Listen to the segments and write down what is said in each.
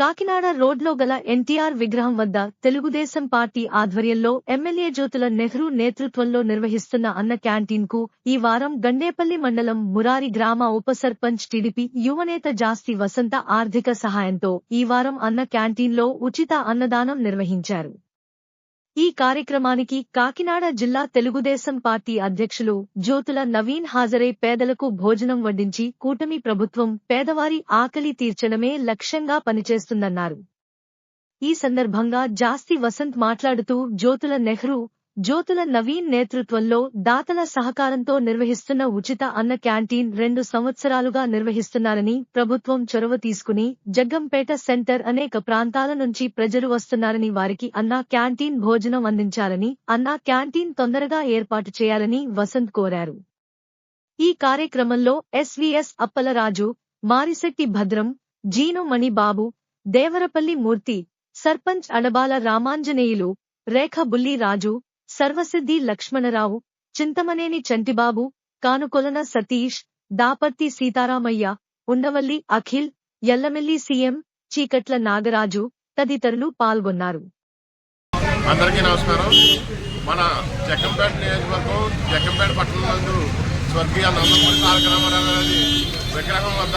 కాకినాడ రోడ్లో గల ఎన్టీఆర్ విగ్రహం వద్ద తెలుగుదేశం పార్టీ ఆధ్వర్యంలో ఎమ్మెల్యే జ్యోతుల నెహ్రూ నేతృత్వంలో నిర్వహిస్తున్న అన్న క్యాంటీన్కు ఈ వారం గండేపల్లి మండలం మురారి గ్రామ ఉప సర్పంచ్ టీడీపీ యువనేత జాస్తి వసంత ఆర్థిక సహాయంతో ఈ వారం అన్న క్యాంటీన్లో ఉచిత అన్నదానం నిర్వహించారు. ఈ కార్యక్రమానికి కాకినాడ జిల్లా తెలుగుదేశం పార్టీ అధ్యక్షులు జ్యోతుల నవీన్ హాజరై పేదలకు భోజనం వడ్డించి కూటమి ప్రభుత్వం పేదవారి ఆకలి తీర్చడమే లక్ష్యంగా పనిచేస్తుందన్నారు. ఈ సందర్భంగా జాస్తి వసంత్ మాట్లాడుతూ జ్యోతుల నెహ్రూ జ్యోతుల నవీన్ నేతృత్వంలో దాతల సహకారంతో నిర్వహిస్తున్న ఉచిత అన్న క్యాంటీన్ రెండు సంవత్సరాలుగా నిర్వహిస్తున్నారని ప్రభుత్వం చొరవ తీసుకుని జగ్గంపేట సెంటర్ అనేక ప్రాంతాల నుంచి ప్రజలు వస్తున్నారని వారికి అన్నా క్యాంటీన్ భోజనం అందించాలని అన్నా క్యాంటీన్ తొందరగా ఏర్పాటు చేయాలని వసంత్ కోరారు. ఈ కార్యక్రమంలో ఎస్వీఎస్ అప్పలరాజు మారిశెట్టి భద్రం జీను మణిబాబు దేవరపల్లి మూర్తి సర్పంచ్ అడబాల రామాంజనేయులు రేఖ బుల్లి రాజు సర్వసిద్ధి లక్ష్మణరావు చింతమనేని చంటిబాబు కానుకొలన సతీష్ దాపర్తి సీతారామయ్య ఉండవల్లి అఖిల్ ఎల్లమెల్లి సీఎం చీకట్ల నాగరాజు తదితరులు పాల్గొన్నారు. అందరికీ నమస్కారం. మన జక్కంపేట నియోజకవర్గం జక్కంపేట పట్టణం నందు స్వర్గీయ నందమూరి తారక రామారావు గారి విగ్రహం వద్ద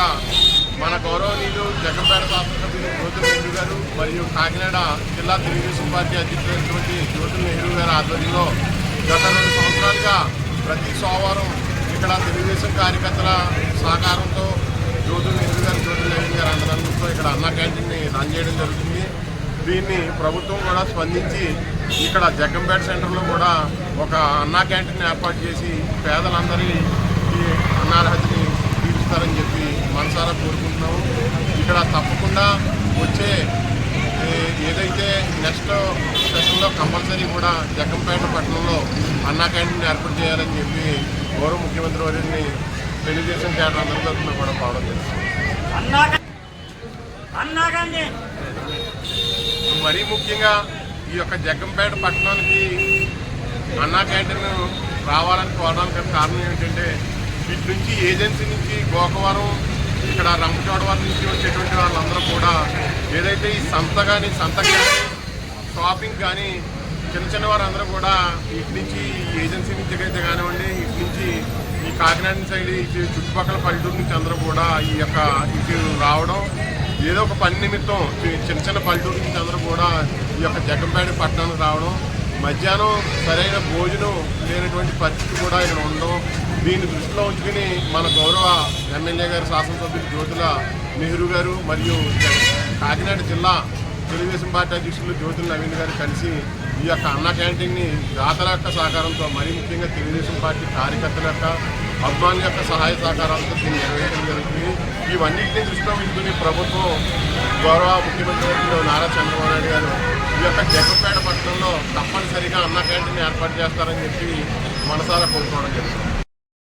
మన గౌరవనీయులు జగ్గంపేట శాసనసభ్యులు జ్యోతుల నెహ్రూ గారు మరియు కాకినాడ జిల్లా తెలుగుదేశం పార్టీ అధ్యక్షులైనటువంటి జ్యోతుల నెహ్రూ గారి ఆధ్వర్యంలో గత రెండు సంవత్సరాలుగా ప్రతి సోమవారం ఇక్కడ తెలుగుదేశం కార్యకర్తల సహకారంతో జ్యోతుల నెహ్రూ గారు జ్యోతుల నెహ్రూ గారు అందరంతో ఇక్కడ అన్నా క్యాంటీన్ని రన్ చేయడం జరుగుతుంది. దీన్ని ప్రభుత్వం కూడా స్పందించి ఇక్కడ జగ్గంపేట సెంటర్లో కూడా ఒక అన్నా క్యాంటీన్ ఏర్పాటు చేసి పేదలందరి ఈ తీరుస్తారని చెప్పి మనసారా కోరుకుంటున్నాము. ఇక్కడ తప్పకుండా వచ్చే ఏదైతే నెక్స్ట్ సెషన్లో కంపల్సరీ కూడా జగ్గంపేట పట్టణంలో అన్నా క్యాంటీన్ ఏర్పాటు చేయాలని చెప్పి గౌరవ ముఖ్యమంత్రి వారిని తెలుగుదేశం అందరి తరఫున కూడా పోవడం గాంధీ మరీ ముఖ్యంగా ఈ యొక్క జగ్గంపేట పట్టణానికి అన్నా క్యాంటీన్ రావాలని కోరడానికి కారణం ఏంటంటే ఇటు నుంచి ఏజెన్సీ నుంచి గోకవరం ఇక్కడ రంపచోడవరం నుంచి వచ్చేటువంటి వాళ్ళందరూ కూడా ఏదైతే ఈ సంత కానీ సంత కానీ షాపింగ్ కానీ చిన్న చిన్న వారందరూ కూడా ఇటు నుంచి ఈ ఏజెన్సీ నుంచి అయితే కానివ్వండి ఇటు నుంచి ఈ కాకినాడ సైడ్ ఇటు చుట్టుపక్కల పల్లెటూరు నుంచి అందరూ కూడా ఈ యొక్క ఇటు రావడం ఏదో ఒక పని నిమిత్తం చిన్న చిన్న పల్లెటూరు నుంచి అందరూ కూడా ఈ యొక్క జగంపేట పట్టణానికి రావడం మధ్యాహ్నం సరైన భోజనం లేనటువంటి పరిస్థితి కూడా ఇక్కడ ఉండడం దీన్ని దృష్టిలో ఉంచుకుని మన గౌరవ ఎమ్మెల్యే గారు శాసనసభ్యులు జ్యోతుల నెహ్రూ గారు మరియు కాకినాడ జిల్లా తెలుగుదేశం పార్టీ అధ్యక్షులు జ్యోతుల నవీన్ గారు కలిసి ఈ యొక్క అన్న క్యాంటీన్ని దాతల యొక్క సహకారంతో మరీ ముఖ్యంగా తెలుగుదేశం పార్టీ కార్యకర్తల యొక్క అభిమానుల యొక్క సహాయ సహకారాలతో దీన్ని నిర్వహించడం జరుగుతుంది. ఇవన్నింటినీ దృష్టిలో ఉంచుకుని ప్రభుత్వం గౌరవ ముఖ్యమంత్రి నారా చంద్రబాబు నాయుడు గారు ఈ యొక్క జగపేట పట్టణంలో తప్పనిసరిగా అన్న క్యాంటీన్ ఏర్పాటు చేస్తారని చెప్పి మనసారా కోరుకోవడం జరుగుతుంది.